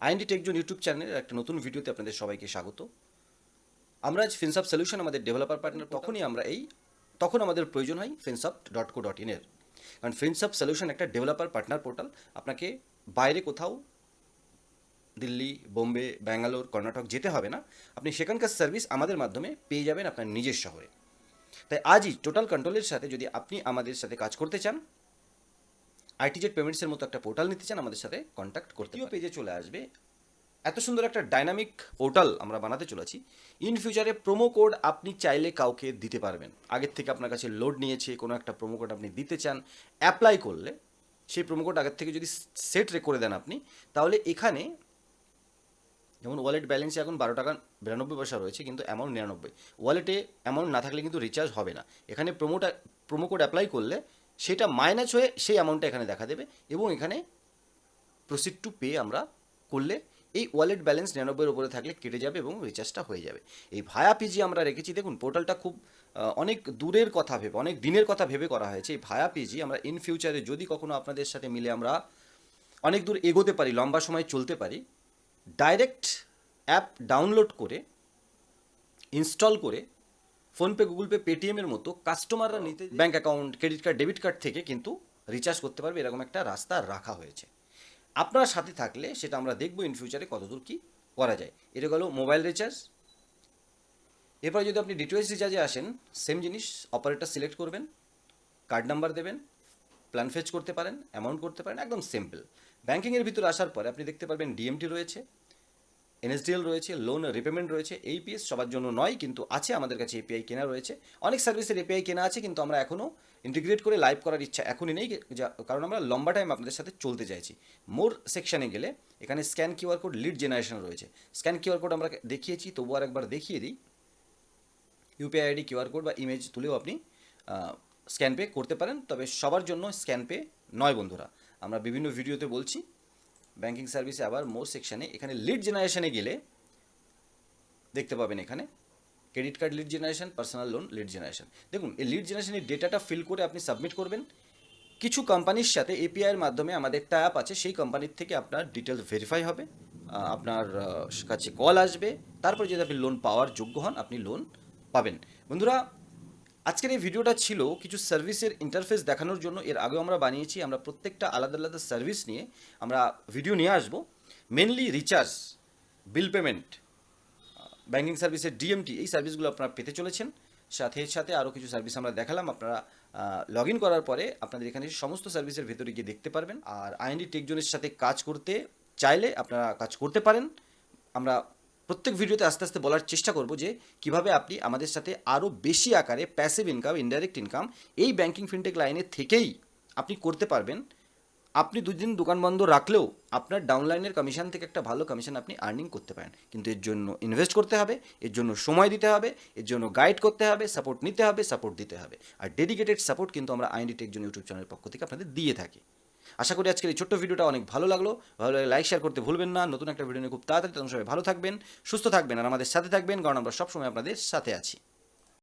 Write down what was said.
IND TechZone YouTube চ্যানেলের একটা নতুন ভিডিওতে আপনাদের সবাইকে স্বাগত। আমরা আজ ফিনসাপ সলিউশন আমাদের ডেভেলপার পার্টনার তখনই আমরা এই তখন আমাদের প্রয়োজন হয় ফিনসাপ ডট কো ডট ইনের কারণ ফিনসাপ সলিউশন একটা ডেভেলপার পার্টনার পোর্টাল আপনাকে বাইরে কোথাও দিল্লি বোম্বে ব্যাঙ্গালোর কর্ণাটক যেতে হবে না। আপনি সেখানকার সার্ভিস আমাদের মাধ্যমে পেয়ে যাবেন আপনার নিজের শহরে। তাই আজই টোটাল কন্ট্রোলের সাথে যদি আপনি আমাদের সাথে কাজ করতে চান আইটিজেড পেমেন্টসের মতো একটা পোর্টাল নিতে চান আমাদের সাথে কন্ট্যাক্ট করতে পেজে চলে আসবে। এত সুন্দর একটা ডাইনামিক পোর্টাল আমরা বানাতে চলেছি। ইন ফিউচারে প্রোমো কোড আপনি চাইলে কাউকে দিতে পারবেন। আগের থেকে আপনার কাছে লোড নিয়েছে কোনো একটা প্রোমো কোড আপনি দিতে চান অ্যাপ্লাই করলে সেই প্রোমো কোড আগের থেকে যদি সেট করে দেন আপনি তাহলে এখানে যেমন ওয়ালেট ব্যালেন্সে এখন বারো টাকা বিরানব্বই পয়সা রয়েছে কিন্তু অ্যামাউন্ট নিরানব্বই। ওয়ালেটে অ্যামাউন্ট না থাকলে কিন্তু রিচার্জ হবে না। এখানে প্রোমোটা প্রোমো কোড অ্যাপ্লাই করলে সেটা মাইনাস হয়ে সেই অ্যামাউন্টটা এখানে দেখা দেবে এবং এখানে প্রসিড টু পে আমরা করলে এই ওয়ালেট ব্যালেন্স নিরানব্বইয়ের উপরে থাকলে কেটে যাবে এবং রিচার্জটা হয়ে যাবে। এই ভায়া পিজি আমরা রেখেছি, দেখুন পোর্টালটা খুব অনেক দূরের কথা ভেবে, অনেক দিনের কথা ভেবে করা হয়েছে। এই ভায়া পিজি আমরা ইন ফিউচারে যদি কখনো আপনাদের সাথে মিলে আমরা অনেক দূর এগোতে পারি, লম্বা সময় চলতে পারি ডাইরেক্ট অ্যাপ ডাউনলোড করে ইনস্টল করে ফোনপে গুগল পে পেটিএমের মতো কাস্টমাররা নিতে bank account credit card debit card থেকে কিন্তু রিচার্জ করতে পারবে এরকম একটা রাস্তা রাখা হয়েছে। আপনার সাথে থাকলে সেটা আমরা দেখব ইন ফিউচারে কতদূর কী করা যায়। এটা গেল মোবাইল রিচার্জ এরপরে যদি আপনি ডিটিএস রিচার্জে আসেন সেম জিনিস অপারেটর সিলেক্ট করবেন কার্ড নাম্বার দেবেন প্ল্যান ফেচ করতে পারেন অ্যামাউন্ট করতে পারেন, একদম সিম্পল ব্যাঙ্কিংয়ের ভিতরে আসার পরে আপনি দেখতে পারবেন ডিএমটি রয়েছে। এনএসডিএল রয়েছে লোন রিপেমেন্ট রয়েছে এইপিএস সবার জন্য নয়, কিন্তু আছে আমাদের কাছে এপিআই কেনা রয়েছে। অনেক সার্ভিসের এপিআই কেনা আছে, কিন্তু আমরা এখনও ইন্টিগ্রেট করে লাইভ করার ইচ্ছা এখনই নেই কারণ আমরা লম্বা টাইম আপনাদের সাথে চলতে চাইছি। মোর সেকশানে গেলে এখানে scan QR code lead generation রয়েছে। স্ক্যান কিউআর কোড আমরা দেখিয়েছি, তবু আর একবার দেখিয়ে দিই। ইউপিআই আইডি কিউআর কোড বা ইমেজ তুলেও আপনি স্ক্যান পে করতে পারেন, তবে সবার জন্য স্ক্যান পে নয় বন্ধুরা। আমরা বিভিন্ন ভিডিওতে বলছি ব্যাংকিং সার্ভিসে আবার মোর সেকশানে এখানে লিড জেনারেশনে গেলে দেখতে পাবেন এখানে credit card lead generation personal loan lead generation দেখুন, এই লিড জেনারেশনের ডেটাটা ফিল করে আপনি সাবমিট করবেন। কিছু কোম্পানির সাথে এপিআইয়ের মাধ্যমে আমাদের একটা অ্যাপ আছে, সেই কোম্পানির থেকে আপনার ডিটেলস ভেরিফাই হবে আপনার কাছে কল আসবে। তারপরে যদি আপনি লোন পাওয়ার যোগ্য হন, আপনি লোন পাবেন। বন্ধুরা আজকের এই ভিডিওটা ছিল কিছু সার্ভিসের ইন্টারফেস দেখানোর জন্য। এর আগেও আমরা বানিয়েছি, আমরা প্রত্যেকটা আলাদা আলাদা সার্ভিস নিয়ে আমরা ভিডিও নিয়ে আসব। Mainly recharge bill payment banking সার্ভিসের ডিএমটি এই সার্ভিসগুলো আপনারা পেতে চলেছেন। সাথে সাথে আরও কিছু সার্ভিস আমরা দেখালাম। আপনারা লগ ইন করার পরে আপনাদের এখানে সমস্ত সার্ভিসের ভেতরে গিয়ে দেখতে পারবেন। আর আইএনডি টেকজনের সাথে কাজ করতে চাইলে আপনারা কাজ করতে পারেন। আমরা প্রত্যেক ভিডিওতে আস্তে আস্তে বলার চেষ্টা করব যে কীভাবে আপনি আমাদের সাথে আরও বেশি আকারে প্যাসিভ ইনকাম ইনডাইরেক্ট ইনকাম এই ব্যাঙ্কিং ফিনটেক লাইনে থেকেই আপনি করতে পারবেন। আপনি দুদিন দোকান বন্ধ রাখলেও আপনার ডাউনলাইনের কমিশন থেকে একটা ভালো কমিশন আপনি আর্নিং করতে পারেন। কিন্তু এর জন্য ইনভেস্ট করতে হবে, এর জন্য সময় দিতে হবে, এর জন্য গাইড করতে হবে সাপোর্ট নিতে হবে সাপোর্ট দিতে হবে। আর ডেডিকেটেড সাপোর্ট কিন্তু আমরা আইএনডি টেকজন ইউটিউব চ্যানেলের পক্ষ থেকে আপনাদের দিয়ে থাকি। আশা করি আজকের এই ছোট্ট ভিডিওটা অনেক ভালো লাগল। ভালো লাগলে লাইক শেয়ার করতে ভুলবেন না। নতুন একটা ভিডিও নিয়ে খুব তাড়াতাড়ি তখন সবাই ভালো থাকবেন, সুস্থ থাকবেন, আর আমাদের সাথে থাকবেন। কারণ আমরা সবসময় আপনাদের সাথে আছি।